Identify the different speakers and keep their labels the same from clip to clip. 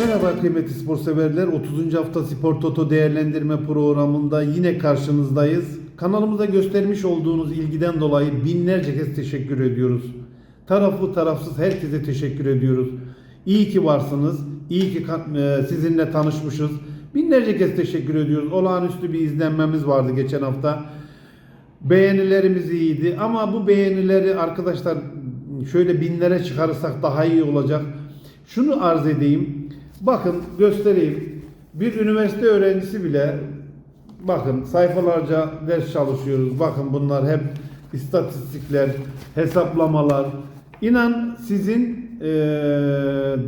Speaker 1: Merhaba kıymetli spor severler. 30. hafta Spor Toto değerlendirme programında yine karşınızdayız. Kanalımıza göstermiş olduğunuz ilgiden dolayı binlerce kez teşekkür ediyoruz. Taraflı tarafsız herkese teşekkür ediyoruz. İyi ki varsınız. İyi ki e, sizinle tanışmışız. Binlerce kez teşekkür ediyoruz. Olağanüstü bir izlenmemiz vardı geçen hafta. Beğenilerimiz iyiydi ama bu beğenileri arkadaşlar şöyle binlere çıkarırsak daha iyi olacak. Şunu arz edeyim. Bakın göstereyim. Bir üniversite öğrencisi bile bakın sayfalarca ders çalışıyoruz. Bakın bunlar hep istatistikler, hesaplamalar. İnan sizin eee,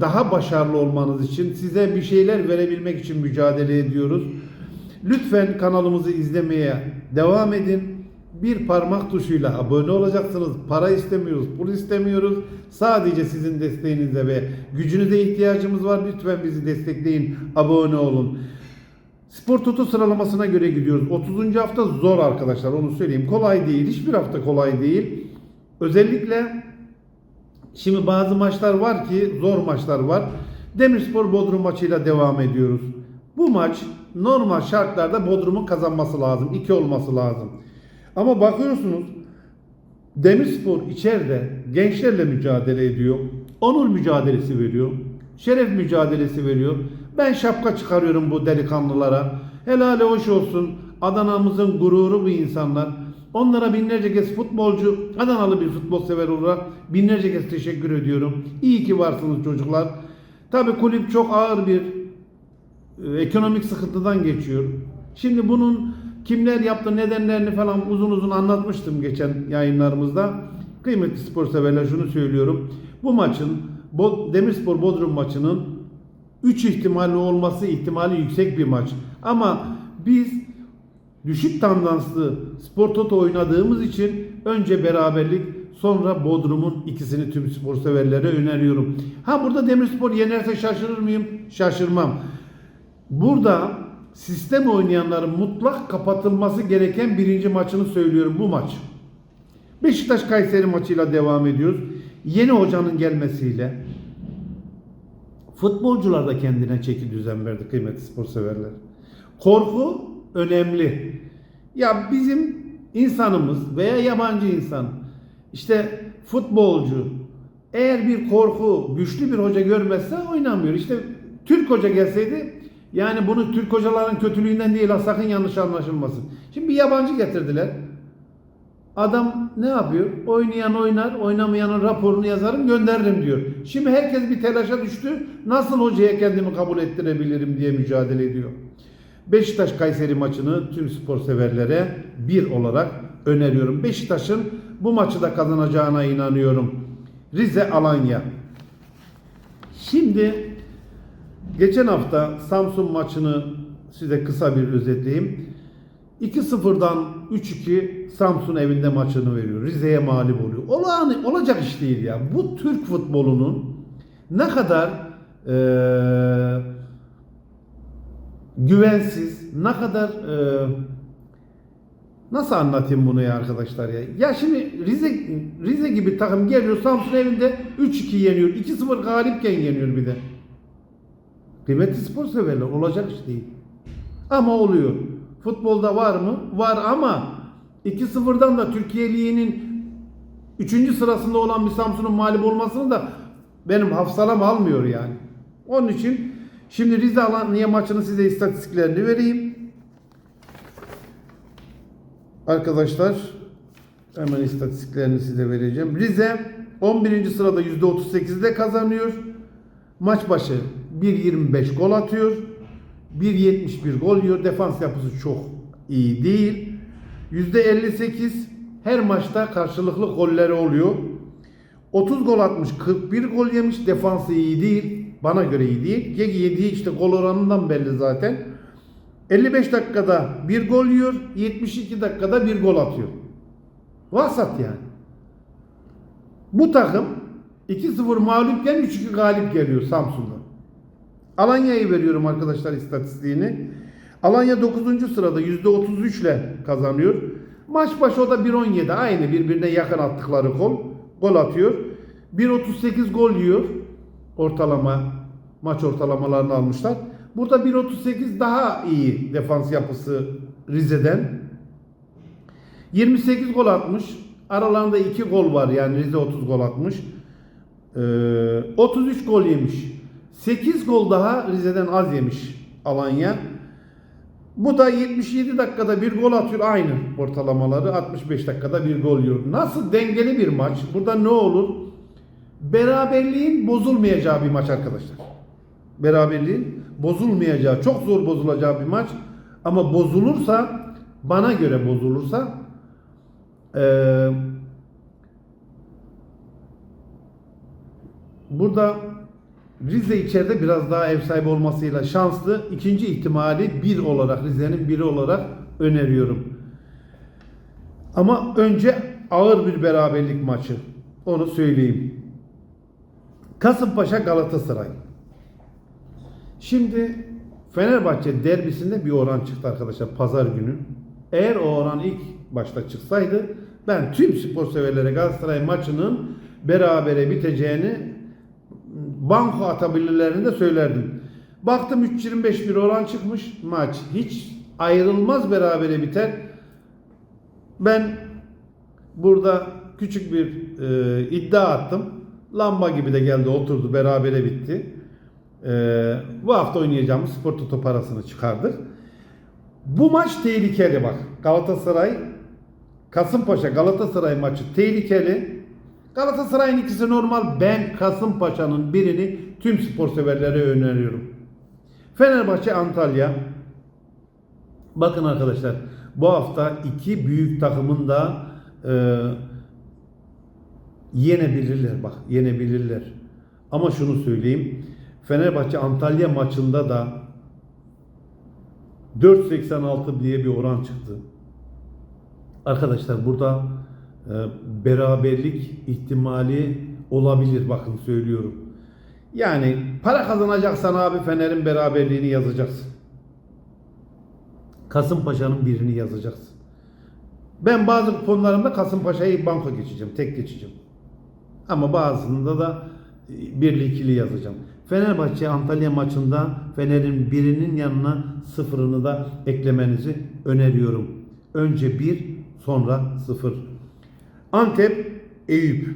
Speaker 1: daha başarılı olmanız için size bir şeyler verebilmek için mücadele ediyoruz. Lütfen kanalımızı izlemeye devam edin. Bir parmak tuşuyla abone olacaksınız. Para istemiyoruz, pul istemiyoruz. Sadece sizin desteğinize ve gücünüze ihtiyacımız var. Lütfen bizi destekleyin, abone olun. Spor Toto sıralamasına göre gidiyoruz. 30. hafta zor arkadaşlar onu söyleyeyim. Kolay değil. Hiçbir hafta kolay değil. Özellikle Şimdi bazı maçlar var ki zor maçlar var. Demirspor Bodrum maçıyla devam ediyoruz. Bu maç normal şartlarda Bodrum'un kazanması lazım. 2 olması lazım. Ama bakıyorsunuz Demirspor içeride gençlerle mücadele ediyor. Onur mücadelesi veriyor. Şeref mücadelesi veriyor. Ben şapka çıkarıyorum bu delikanlılara. Helale hoş olsun. Adana'mızın gururu bu insanlar. Onlara binlerce kez futbolcu, Adanalı bir futbol sever olarak binlerce kez teşekkür ediyorum. İyi ki varsınız çocuklar. Tabii kulüp çok ağır bir e, ekonomik sıkıntıdan geçiyor. Şimdi bunun kimler yaptı nedenlerini falan uzun uzun anlatmıştım geçen yayınlarımızda. Kıymetli spor severler şunu söylüyorum. Bu maçın Demirspor Bodrum maçının 3 ihtimalli olması ihtimali yüksek bir maç. Ama biz düşük tandanslı spor toto oynadığımız için önce beraberlik sonra Bodrum'un ikisini tüm spor severlere öneriyorum. Ha burada Demirspor yenerse şaşırır mıyım? Şaşırmam. Burada sistem oynayanların mutlak kapatılması gereken birinci maçını söylüyorum bu maç. Beşiktaş Kayseri maçıyla devam ediyoruz. Yeni hocanın gelmesiyle futbolcular da kendine çeki düzen verdi kıymetli spor severler. Korku önemli. Ya bizim insanımız veya yabancı insan işte futbolcu eğer bir korku güçlü bir hoca görmezse oynamıyor. İşte Türk hoca gelseydi yani bunu Türk hocaların kötülüğünden değil ha, sakın yanlış anlaşılmasın. Şimdi bir yabancı getirdiler. Adam ne yapıyor? Oynayan oynar, oynamayanın raporunu yazarım gönderirim diyor. Şimdi herkes bir telaşa düştü. Nasıl hocaya kendimi kabul ettirebilirim diye mücadele ediyor. Beşiktaş Kayseri maçını tüm spor severlere bir olarak öneriyorum. Beşiktaş'ın bu maçı da kazanacağına inanıyorum. Rize Alanya. Şimdi geçen hafta Samsun maçını size kısa bir özetleyeyim. 2-0'dan 3-2 Samsun evinde maçını veriyor. Rize'ye mağlup oluyor. Olağan, olacak iş değil ya. Bu Türk futbolunun ne kadar eee, güvensiz, ne kadar eee, nasıl anlatayım bunu ya arkadaşlar ya? Ya şimdi Rize Rize gibi takım geliyor Samsun evinde 3-2 yeniyor. 2-0 galipken yeniyor bir de. Kıymetli spor severler olacak iş değil. Ama oluyor. Futbolda var mı? Var ama 2-0'dan da Türkiye Ligi'nin 3. sırasında olan bir Samsun'un mağlup olmasını da benim hafsalam almıyor yani. Onun için şimdi Rize Alanya maçının size istatistiklerini vereyim. Arkadaşlar hemen istatistiklerini size vereceğim. Rize 11. sırada %38'de kazanıyor. Maç başı 1.25 gol atıyor. 1.71 gol yiyor. Defans yapısı çok iyi değil. %58 her maçta karşılıklı golleri oluyor. 30 gol atmış, 41 gol yemiş. Defansı iyi değil. Bana göre iyi değil. Gegi yediği işte gol oranından belli zaten. 55 dakikada bir gol yiyor. 72 dakikada bir gol atıyor. Vasat yani. Bu takım 2-0 mağlupken 3-2 galip geliyor Samsun'da. Alanya'yı veriyorum arkadaşlar istatistiğini. Alanya 9. sırada %33 ile kazanıyor. Maç başı o da 1.17 aynı birbirine yakın attıkları gol. Gol atıyor. 1.38 gol yiyor ortalama maç ortalamalarını almışlar. Burada 1.38 daha iyi defans yapısı Rize'den. 28 gol atmış. Aralarında 2 gol var yani Rize 30 gol atmış. Ee, 33 gol yemiş. 8 gol daha Rize'den az yemiş Alanya. Bu da 77 dakikada bir gol atıyor aynı ortalamaları 65 dakikada bir gol yiyor. Nasıl dengeli bir maç? Burada ne olur? Beraberliğin bozulmayacağı bir maç arkadaşlar. Beraberliğin bozulmayacağı, çok zor bozulacağı bir maç. Ama bozulursa, bana göre bozulursa eee burada Rize içeride biraz daha ev sahibi olmasıyla şanslı. İkinci ihtimali bir olarak Rize'nin biri olarak öneriyorum. Ama önce ağır bir beraberlik maçı. Onu söyleyeyim. Kasımpaşa Galatasaray. Şimdi Fenerbahçe derbisinde bir oran çıktı arkadaşlar pazar günü. Eğer o oran ilk başta çıksaydı ben tüm spor severlere Galatasaray maçının berabere biteceğini banko atabilirlerini de söylerdim. Baktım 3.25 bir oran çıkmış maç. Hiç ayrılmaz berabere biter. Ben burada küçük bir e, iddia attım. Lamba gibi de geldi oturdu berabere bitti. E, bu hafta oynayacağımız spor toto parasını çıkardık. Bu maç tehlikeli bak. Galatasaray Kasımpaşa Galatasaray maçı tehlikeli. Galatasaray'ın ikisi normal. Ben Kasımpaşa'nın birini tüm spor severlere öneriyorum. Fenerbahçe Antalya. Bakın arkadaşlar bu hafta iki büyük takımın da e, yenebilirler. Bak yenebilirler. Ama şunu söyleyeyim. Fenerbahçe Antalya maçında da 4.86 diye bir oran çıktı. Arkadaşlar burada beraberlik ihtimali olabilir bakın söylüyorum. Yani para kazanacaksan abi Fener'in beraberliğini yazacaksın. Kasımpaşa'nın birini yazacaksın. Ben bazı konularımda Kasımpaşa'yı banka geçeceğim, tek geçeceğim. Ama bazısında da e, birli ikili yazacağım. Fenerbahçe Antalya maçında Fener'in birinin yanına sıfırını da eklemenizi öneriyorum. Önce bir, sonra sıfır. Antep, Eyüp.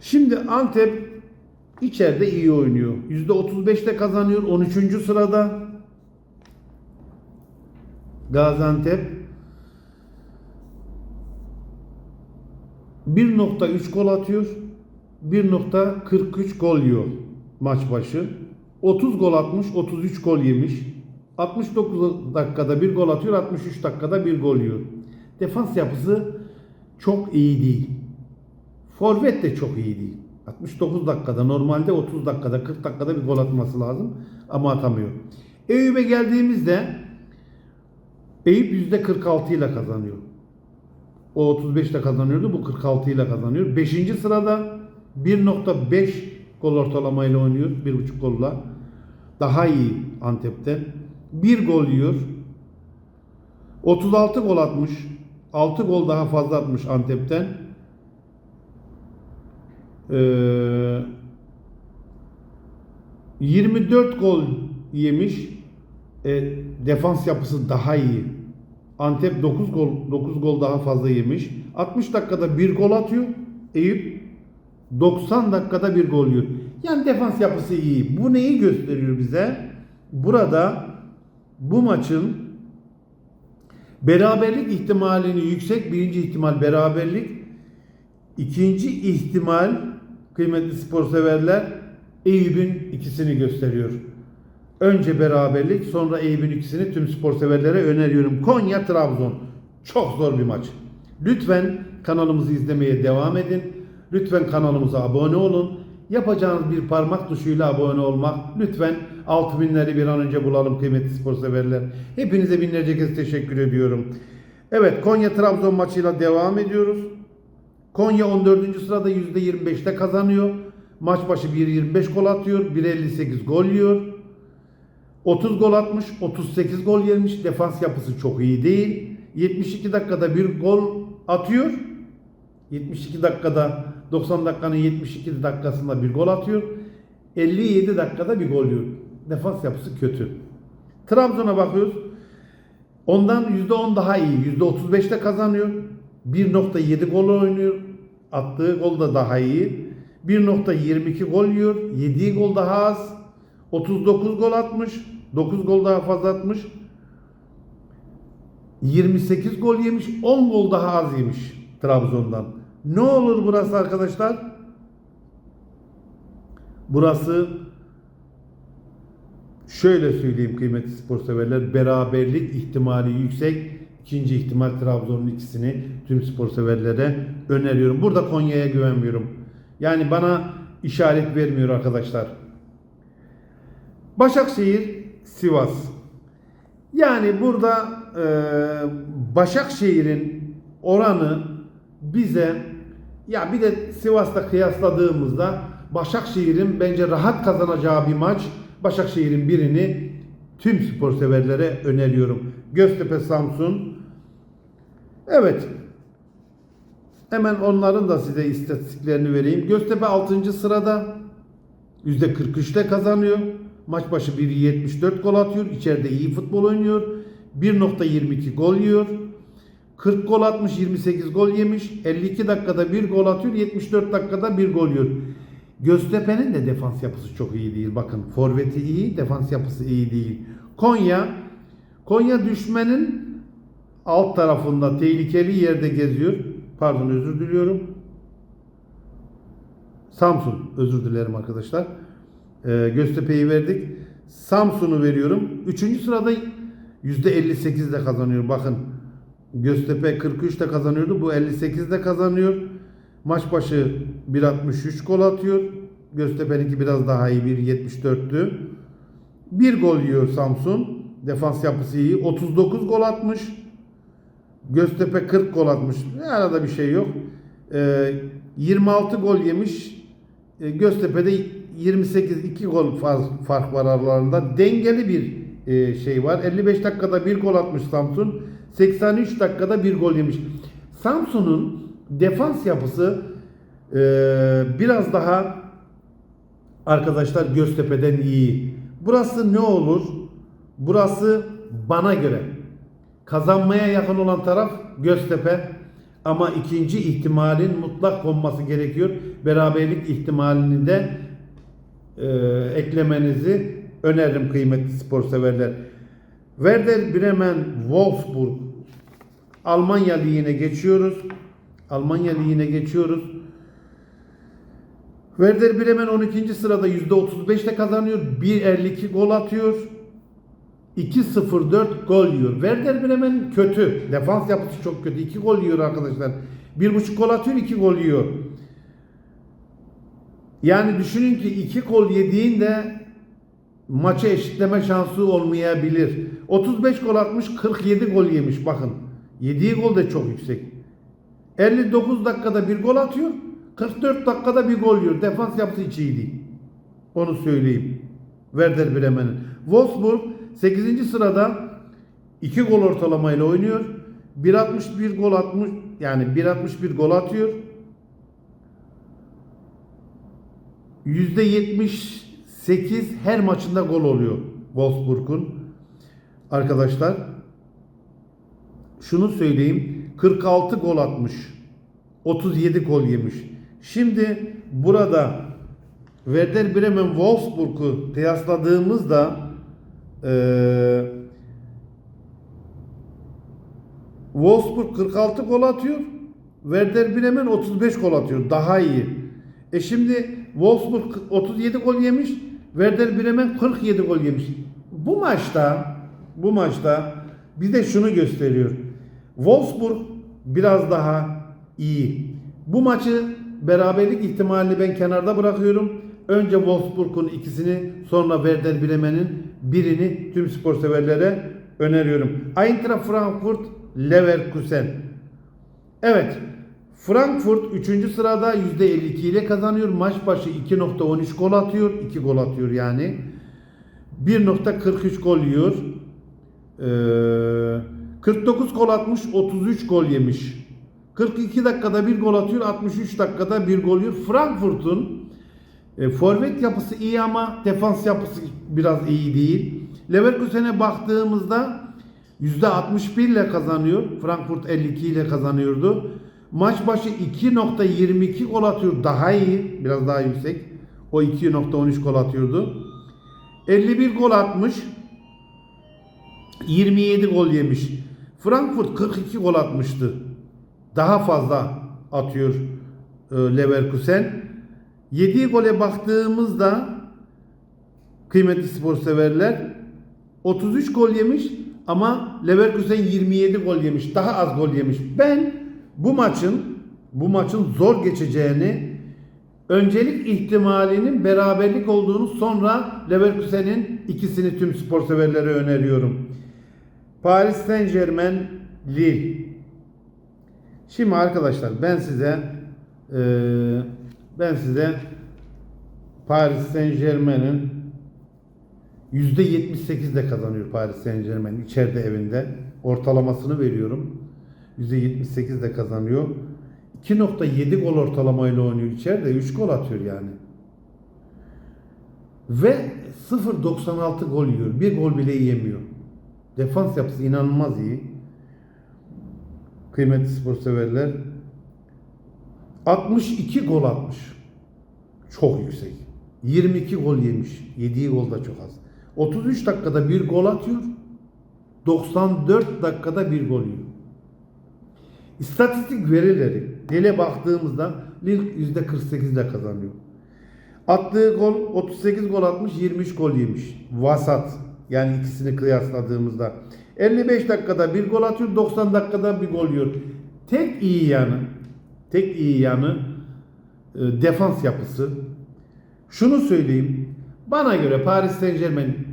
Speaker 1: Şimdi Antep içeride iyi oynuyor. %35'te kazanıyor. 13. sırada. Gaziantep 1.3 gol atıyor. 1.43 gol yiyor maç başı. 30 gol atmış, 33 gol yemiş. 69 dakikada bir gol atıyor, 63 dakikada bir gol yiyor. Defans yapısı çok iyi değil. Forvet de çok iyi değil. 69 dakikada normalde 30 dakikada 40 dakikada bir gol atması lazım ama atamıyor. Eyüp'e geldiğimizde Eyüp %46 ile kazanıyor. O 35 ile kazanıyordu. Bu 46 ile kazanıyor. 5. sırada 1.5 gol ortalamayla oynuyor. 1.5 golla. Daha iyi Antep'ten. 1 gol yiyor. 36 gol atmış. 6 gol daha fazla atmış Antep'ten. Ee, 24 gol yemiş. E, defans yapısı daha iyi. Antep 9 gol 9 gol daha fazla yemiş. 60 dakikada bir gol atıyor. Eyüp 90 dakikada bir gol yiyor. Yani defans yapısı iyi. Bu neyi gösteriyor bize? Burada bu maçın beraberlik ihtimalini yüksek. Birinci ihtimal beraberlik. İkinci ihtimal kıymetli spor severler Eyüp'ün ikisini gösteriyor. Önce beraberlik sonra Eyüp'ün ikisini tüm spor severlere öneriyorum. Konya Trabzon. Çok zor bir maç. Lütfen kanalımızı izlemeye devam edin. Lütfen kanalımıza abone olun. Yapacağınız bir parmak tuşuyla abone olmak. Lütfen 6000'leri bir an önce bulalım kıymetli spor severler. Hepinize binlerce kez teşekkür ediyorum. Evet Konya Trabzon maçıyla devam ediyoruz. Konya 14. sırada %25'te kazanıyor. Maç başı 1.25 gol atıyor. 1.58 gol yiyor. 30 gol atmış, 38 gol yemiş. Defans yapısı çok iyi değil. 72 dakikada bir gol atıyor. 72 dakikada 90 dakikanın 72 dakikasında bir gol atıyor. 57 dakikada bir gol yiyor. Defans yapısı kötü. Trabzon'a bakıyoruz. Ondan %10 daha iyi. %35'te kazanıyor. 1.7 gol oynuyor. Attığı gol da daha iyi. 1.22 gol yiyor. Yediği gol daha az. 39 gol atmış. 9 gol daha fazla atmış. 28 gol yemiş. 10 gol daha az yemiş Trabzon'dan. Ne olur burası arkadaşlar? Burası şöyle söyleyeyim kıymetli spor severler. Beraberlik ihtimali yüksek. İkinci ihtimal Trabzon'un ikisini tüm spor severlere öneriyorum. Burada Konya'ya güvenmiyorum. Yani bana işaret vermiyor arkadaşlar. Başakşehir, Sivas. Yani burada e, Başakşehir'in oranı bize ya bir de Sivas'ta kıyasladığımızda Başakşehir'in bence rahat kazanacağı bir maç. Başakşehir'in birini tüm spor severlere öneriyorum. Göztepe Samsun. Evet. Hemen onların da size istatistiklerini vereyim. Göztepe 6. sırada. %43'te kazanıyor. Maç başı 1.74 gol atıyor. İçeride iyi futbol oynuyor. 1.22 gol yiyor. 40 gol atmış, 28 gol yemiş. 52 dakikada bir gol atıyor, 74 dakikada bir gol yiyor. Göztepe'nin de defans yapısı çok iyi değil. Bakın forveti iyi, defans yapısı iyi değil. Konya, Konya düşmenin alt tarafında tehlikeli yerde geziyor. Pardon özür diliyorum. Samsun özür dilerim arkadaşlar. Ee, Göztepe'yi verdik. Samsun'u veriyorum. Üçüncü sırada %58'de kazanıyor. Bakın Göztepe 43'te kazanıyordu. Bu 58'de kazanıyor. Maç başı 1.63 gol atıyor. Göztepe'ninki biraz daha iyi 1.74'tü. Bir gol yiyor Samsun. Defans yapısı iyi. 39 gol atmış. Göztepe 40 gol atmış. Arada bir şey yok. Ee, 26 gol yemiş. Ee, Göztepe'de 28 2 gol fark, fark var aralarında. Dengeli bir e, şey var. 55 dakikada bir gol atmış Samsun. 83 dakikada bir gol yemiş. Samsun'un defans yapısı e, biraz daha arkadaşlar Göztepe'den iyi. Burası ne olur? Burası bana göre kazanmaya yakın olan taraf Göztepe ama ikinci ihtimalin mutlak konması gerekiyor. Beraberlik ihtimalini de e, eklemenizi öneririm kıymetli spor severler. Werder Bremen Wolfsburg Almanya Ligi'ne geçiyoruz. Almanya Ligi'ne geçiyoruz. Werder Bremen 12. sırada %35'te kazanıyor. 1.52 gol atıyor. 2-0-4 gol yiyor. Werder Bremen kötü. Defans yapısı çok kötü. 2 gol yiyor arkadaşlar. 1.5 gol atıyor, 2 gol yiyor. Yani düşünün ki 2 gol yediğinde maçı eşitleme şansı olmayabilir. 35 gol atmış, 47 gol yemiş bakın. Yediği gol de çok yüksek. 59 dakikada bir gol atıyor. 44 dakikada bir gol yiyor. Defans yapısı hiç iyi değil. Onu söyleyeyim. Werder Bremen'in. Wolfsburg 8. sırada 2 gol ortalamayla oynuyor. 1.61 gol atmış yani 1.61 gol atıyor. %78 her maçında gol oluyor Wolfsburg'un. Arkadaşlar şunu söyleyeyim. 46 gol atmış. 37 gol yemiş. Şimdi burada Werder Bremen Wolfsburg'u kıyasladığımızda eee Wolfsburg 46 gol atıyor. Werder Bremen 35 gol atıyor. Daha iyi. E şimdi Wolfsburg 37 gol yemiş. Werder Bremen 47 gol yemiş. Bu maçta bu maçta bize şunu gösteriyor. Wolfsburg biraz daha iyi. Bu maçı beraberlik ihtimalini ben kenarda bırakıyorum. Önce Wolfsburg'un ikisini sonra Werder Bremen'in birini tüm spor severlere öneriyorum. Eintracht Frankfurt Leverkusen. Evet. Frankfurt 3. sırada %52 ile kazanıyor. Maç başı 2.13 gol atıyor. 2 gol atıyor yani. 1.43 gol yiyor. Ee, 49 gol atmış, 33 gol yemiş. 42 dakikada bir gol atıyor, 63 dakikada bir gol yiyor. Frankfurt'un E, forvet yapısı iyi ama defans yapısı biraz iyi değil. Leverkusen'e baktığımızda %61 ile kazanıyor. Frankfurt 52 ile kazanıyordu. Maç başı 2.22 gol atıyor. Daha iyi. Biraz daha yüksek. O 2.13 gol atıyordu. 51 gol atmış. 27 gol yemiş. Frankfurt 42 gol atmıştı. Daha fazla atıyor e, Leverkusen. Yediği gole baktığımızda kıymetli spor severler 33 gol yemiş ama Leverkusen 27 gol yemiş. Daha az gol yemiş. Ben bu maçın bu maçın zor geçeceğini öncelik ihtimalinin beraberlik olduğunu sonra Leverkusen'in ikisini tüm spor severlere öneriyorum. Paris Saint Germain Lille. Şimdi arkadaşlar ben size eee, ben size Paris Saint Germain'in %78 de kazanıyor Paris Saint Germain içeride evinde. Ortalamasını veriyorum. %78 de kazanıyor. 2.7 gol ortalamayla oynuyor içeride. 3 gol atıyor yani. Ve 0.96 gol yiyor. Bir gol bile yiyemiyor. Defans yapısı inanılmaz iyi. Kıymetli spor severler. 62 gol atmış. Çok yüksek. 22 gol yemiş. Yediği gol da çok az. 33 dakikada bir gol atıyor. 94 dakikada bir gol yiyor. İstatistik verileri Lille baktığımızda Lille %48 ile kazanıyor. Attığı gol 38 gol atmış 23 gol yemiş. Vasat. Yani ikisini kıyasladığımızda. 55 dakikada bir gol atıyor 90 dakikada bir gol yiyor. Tek iyi yanı tek iyi yanı e, defans yapısı. Şunu söyleyeyim. Bana göre Paris Saint Germain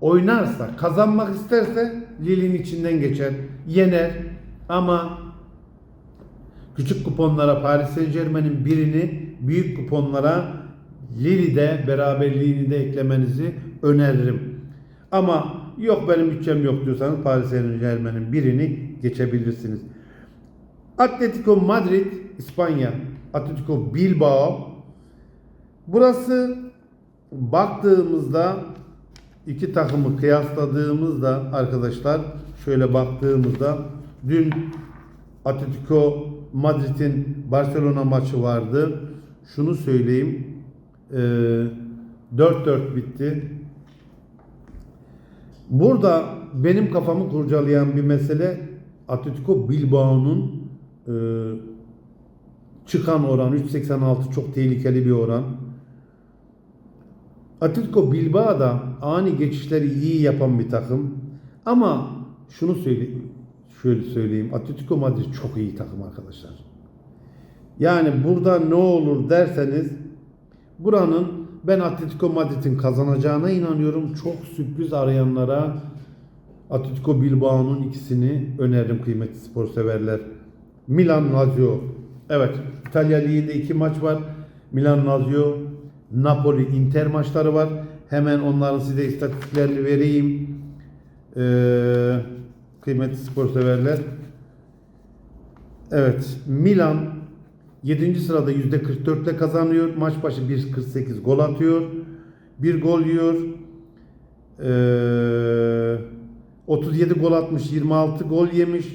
Speaker 1: oynarsa, kazanmak isterse Lille'in içinden geçer, yener. Ama küçük kuponlara Paris Saint Germain'in birini, büyük kuponlara Lille'de beraberliğini de eklemenizi öneririm. Ama yok benim bütçem yok diyorsanız Paris Saint Germain'in birini geçebilirsiniz. Atletico Madrid, İspanya. Atletico Bilbao. Burası baktığımızda iki takımı kıyasladığımızda arkadaşlar şöyle baktığımızda dün Atletico Madrid'in Barcelona maçı vardı. Şunu söyleyeyim. Ee, 4-4 bitti. Burada benim kafamı kurcalayan bir mesele Atletico Bilbao'nun e, çıkan oran 3.86 çok tehlikeli bir oran. Atletico Bilbao da ani geçişleri iyi yapan bir takım. Ama şunu söyleyeyim, şöyle söyleyeyim. Atletico Madrid çok iyi takım arkadaşlar. Yani burada ne olur derseniz buranın ben Atletico Madrid'in kazanacağına inanıyorum. Çok sürpriz arayanlara Atletico Bilbao'nun ikisini öneririm kıymetli spor severler. Milan Lazio. Evet, İtalya Ligi'nde iki maç var. Milan Lazio, Napoli, Inter maçları var. Hemen onların size istatistiklerini vereyim. Ee, kıymetli spor severler. Evet, Milan 7. sırada %44 ile kazanıyor. Maç başı 1.48 gol atıyor. Bir gol yiyor. Ee, 37 gol atmış, 26 gol yemiş.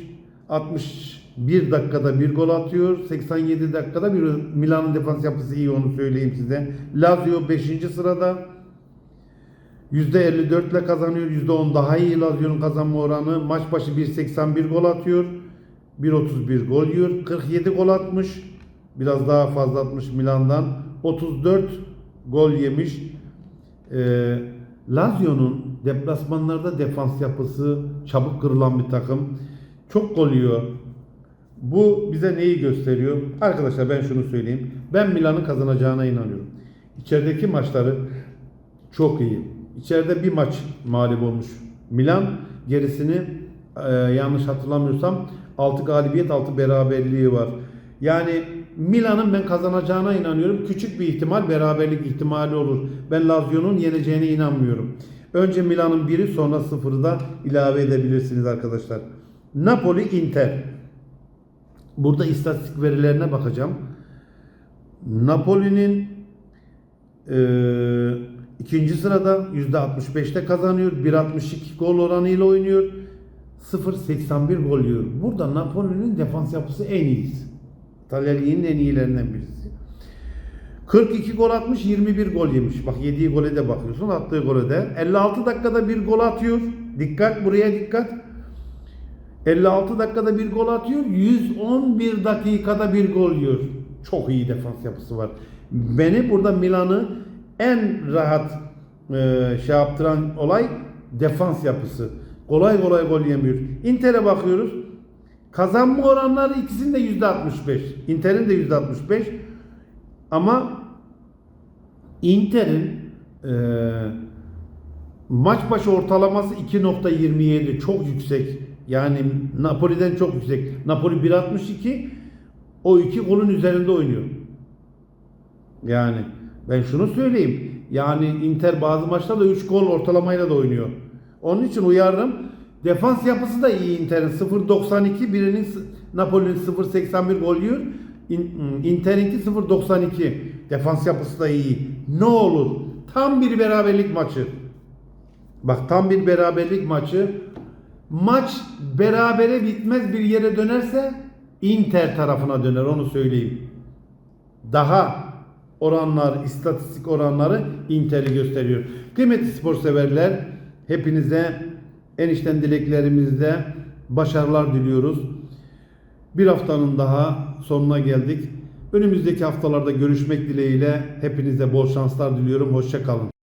Speaker 1: 61 dakikada bir gol atıyor. 87 dakikada bir Milan'ın defans yapısı iyi onu söyleyeyim size. Lazio 5. sırada. %54 ile kazanıyor. %10 daha iyi Lazio'nun kazanma oranı. Maç başı 1.81 gol atıyor. 1.31 gol yiyor. 47 gol atmış. Biraz daha fazla atmış Milan'dan. 34 gol yemiş. Ee, Lazio'nun deplasmanlarda defans yapısı çabuk kırılan bir takım. Çok gol yiyor. Bu bize neyi gösteriyor? Arkadaşlar ben şunu söyleyeyim. Ben Milan'ın kazanacağına inanıyorum. İçerideki maçları çok iyi. İçeride bir maç mağlup olmuş. Milan gerisini e, yanlış hatırlamıyorsam 6 galibiyet 6 beraberliği var. Yani Milan'ın ben kazanacağına inanıyorum. Küçük bir ihtimal beraberlik ihtimali olur. Ben Lazio'nun yeneceğine inanmıyorum. Önce Milan'ın biri sonra sıfırı da ilave edebilirsiniz arkadaşlar. Napoli Inter. Burada istatistik verilerine bakacağım. Napoli'nin Ee, ikinci sırada %65'te kazanıyor. 1.62 gol oranıyla oynuyor. 0.81 gol yiyor. Burada Napoli'nin defans yapısı en iyisi. İtalya Ligi'nin en iyilerinden birisi. 42 gol atmış, 21 gol yemiş. Bak yediği gole de bakıyorsun, attığı gole de. 56 dakikada bir gol atıyor. Dikkat buraya dikkat. 56 dakikada bir gol atıyor. 111 dakikada bir gol yiyor. Çok iyi defans yapısı var. Beni burada Milan'ı en rahat e, şey yaptıran olay defans yapısı. Kolay kolay gol yemiyor. Inter'e bakıyoruz. Kazanma oranları ikisinin de %65. Inter'in de %65. Ama Inter'in e, maç başı ortalaması 2.27 çok yüksek. Yani Napoli'den çok yüksek. Napoli 1.62 o iki golün üzerinde oynuyor. Yani ben şunu söyleyeyim. Yani Inter bazı maçlarda 3 gol ortalamayla da oynuyor. Onun için uyarırım. Defans yapısı da iyi Inter'in. 0.92 birinin Napoli'nin 0.81 gol yiyor. İn- Inter'inki 0.92. Defans yapısı da iyi. Ne olur? Tam bir beraberlik maçı. Bak tam bir beraberlik maçı. Maç berabere bitmez bir yere dönerse Inter tarafına döner onu söyleyeyim. Daha oranlar, istatistik oranları Inter'i gösteriyor. Kıymetli spor severler, hepinize en içten dileklerimizde başarılar diliyoruz. Bir haftanın daha sonuna geldik. Önümüzdeki haftalarda görüşmek dileğiyle hepinize bol şanslar diliyorum. Hoşça kalın.